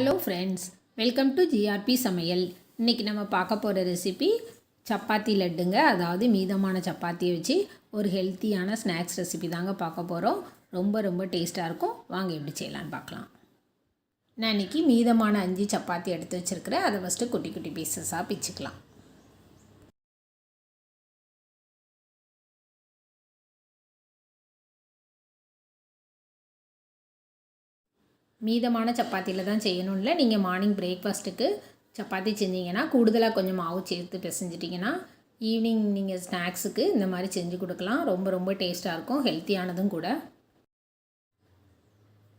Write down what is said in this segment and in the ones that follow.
Hello friends welcome to GRP சமையல் இன்றைக்கி நம்ம பார்க்க போகிற ரெசிபி சப்பாத்தி லட்டுங்க. அதாவது மீதமான சப்பாத்தியை வச்சு ஒரு ஹெல்த்தியான ஸ்நாக்ஸ் ரெசிபி தாங்க பார்க்க போகிறோம் ரொம்ப ரொம்ப டேஸ்ட்டாக இருக்கும். வாங்க எப்படி செய்யலான்னு பார்க்கலாம். நான் இன்றைக்கி மீதமான அஞ்சு சப்பாத்தி எடுத்து வச்சுருக்கிறேன். அதை ஃபஸ்ட்டு குட்டி குட்டி பீசஸாக பிச்சுக்கலாம். மீதமான சப்பாத்தியில் தான் செய்யணும்ல. நீங்கள் மார்னிங் பிரேக்ஃபாஸ்ட்டுக்கு சப்பாத்தி செஞ்சீங்கன்னா கூடுதலாக கொஞ்சம் மாவு சேர்த்து பிசைஞ்சிட்டிங்கன்னா ஈவினிங் நீங்கள் ஸ்நாக்ஸுக்கு இந்த மாதிரி செஞ்சு கொடுக்கலாம். ரொம்ப ரொம்ப டேஸ்ட்டாக இருக்கும் ஹெல்த்தியானதும் கூட.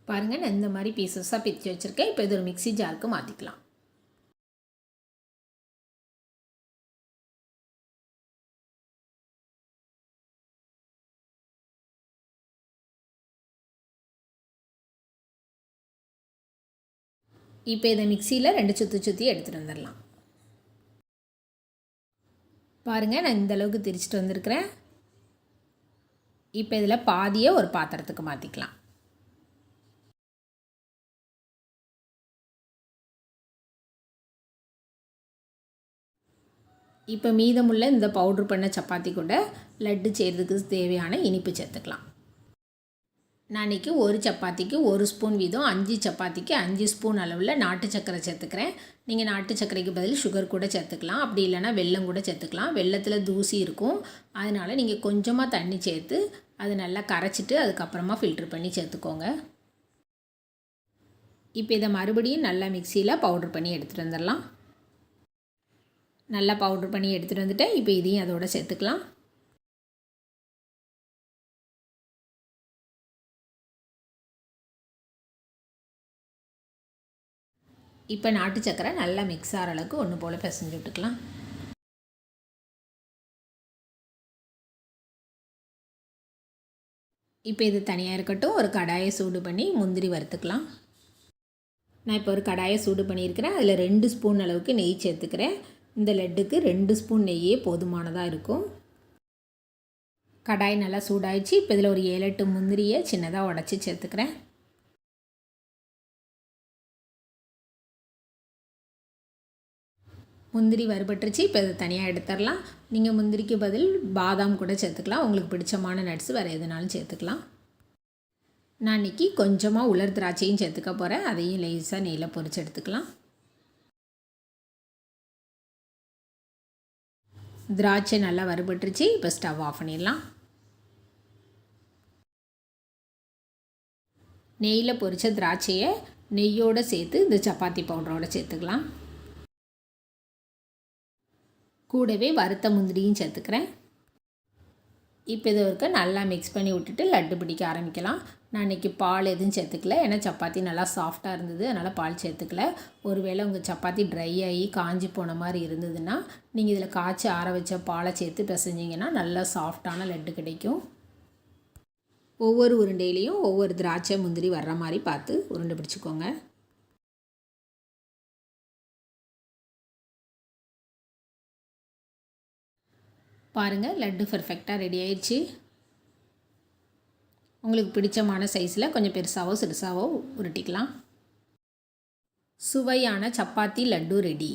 பாருங்கள் நான் இந்த மாதிரி பீசஸாக பிரித்து வச்சுருக்கேன். இப்போ இது ஒரு மிக்சி ஜாருக்கு மாற்றிக்கலாம் இப்போ இதை மிக்சியில் ரெண்டு சுற்றி சுற்றி எடுத்துகிட்டு வந்துடலாம். பாருங்கள் நான் இந்த அளவுக்கு திரிச்சிட்டு வந்திருக்கிறேன். இப்போ இதில் பாதியை ஒரு பாத்திரத்துக்கு மாற்றிக்கலாம் இப்போ மீதமுள்ள இந்த பவுட்ரு பண்ண சப்பாத்தி கூட லட்டு செய்கிறதுக்கு தேவையான இனிப்பு சேர்த்துக்கலாம். நான் இன்றைக்கி ஒரு சப்பாத்திக்கு ஒரு ஸ்பூன் வீதம் அஞ்சு சப்பாத்திக்கு அஞ்சு ஸ்பூன் அளவில் நாட்டு சர்க்கரை சேர்த்துக்கிறேன். நீங்கள் நாட்டு சர்க்கரைக்கு பதில் சுகர் கூட சேர்த்துக்கலாம். அப்படி இல்லைனா வெல்லம் கூட சேர்த்துக்கலாம். வெள்ளத்தில் தூசி இருக்கும். அதனால் நீங்கள் கொஞ்சமாக தண்ணி சேர்த்து அதை நல்லா கரைச்சிட்டு அதுக்கப்புறமா ஃபில்ட்ரு பண்ணி சேர்த்துக்கோங்க. இப்போ இதை மறுபடியும் நல்லா மிக்சியில் பவுட்ரு பண்ணி எடுத்துகிட்டு வந்துடலாம். நல்லா பவுட்ரு பண்ணி எடுத்துகிட்டு வந்துட்டேன் இப்போ இதையும் அதோட சேர்த்துக்கலாம். இப்போ நாட்டு சக்கரை நல்லா மிக்ஸ் ஆகிற அளவுக்கு ஒன்று போல் பிசைஞ்சு விட்டுக்கலாம். இப்போ இது தனியாக இருக்கட்டும் ஒரு கடாயை சூடு பண்ணி முந்திரி வறுத்துக்கலாம். நான் இப்போ ஒரு கடாயை சூடு பண்ணியிருக்கிறேன். அதில் ரெண்டு ஸ்பூன் அளவுக்கு நெய் சேர்த்துக்கிறேன். இந்த லட்டுக்கு ரெண்டு ஸ்பூன் நெய்யே போதுமானதாக இருக்கும். கடாய் நல்லா சூடாயிடுச்சு. இப்போ இதில் ஒரு ஏழு எட்டு முந்திரியை சின்னதாக உடச்சி சேர்த்துக்கிறேன். முந்திரி வறுபட்டுருச்சு. இப்போ இதை தனியாக எடுத்துடலாம். நீங்கள் முந்திரிக்கு பதில் பாதாம் கூட சேர்த்துக்கலாம். உங்களுக்கு பிடிச்சமான நட்ஸ் வேறு எதுனாலும் சேர்த்துக்கலாம். நான் இன்றைக்கி கொஞ்சமாக உலர் திராட்சையும் சேர்த்துக்க போகிறேன் அதையும் லேசாக நெய்யில் பொறிச்சு எடுத்துக்கலாம். திராட்சை நல்லா வறுபட்டுருச்சு. இப்போ ஸ்டவ் ஆஃப் பண்ணிடலாம். நெய்யில் பொரித்த திராட்சையை நெய்யோடு சேர்த்து இந்த சப்பாத்தி பவுடரோடு சேர்த்துக்கலாம். கூடவே வறுத்த முந்திரியும் சேர்த்துக்கிறேன். இப்போ இது இருக்க நல்லா மிக்ஸ் பண்ணி விட்டுட்டு லட்டு பிடிக்க ஆரம்பிக்கலாம். நான் இன்றைக்கி பால் எதுவும் சேர்த்துக்கல. ஏன்னா சப்பாத்தி நல்லா சாஃப்டாக இருந்தது. அதனால் பால் சேர்த்துக்கல. ஒருவேளை உங்கள் சப்பாத்தி ட்ரை ஆகி காஞ்சி போன மாதிரி இருந்ததுன்னா நீங்கள் இதில் காய்ச்சி ஆற வச்ச பாலை சேர்த்து பிசைஞ்சிங்கன்னா நல்லா சாஃப்டான லட்டு கிடைக்கும். ஒவ்வொரு உருண்டையிலையும் ஒவ்வொரு திராட்சை முந்திரி வர்ற மாதிரி பார்த்து உருண்டை பிடிச்சிக்கோங்க. பாருங்கள் லட்டு பர்ஃபெக்டாக ரெடி ஆயிடுச்சு. உங்களுக்கு பிடிச்சமான சைஸில் கொஞ்சம் பெருசாகவோ சிறுசாகவோ உருட்டிக்கலாம். சுவையான சப்பாத்தி லட்டு ரெடி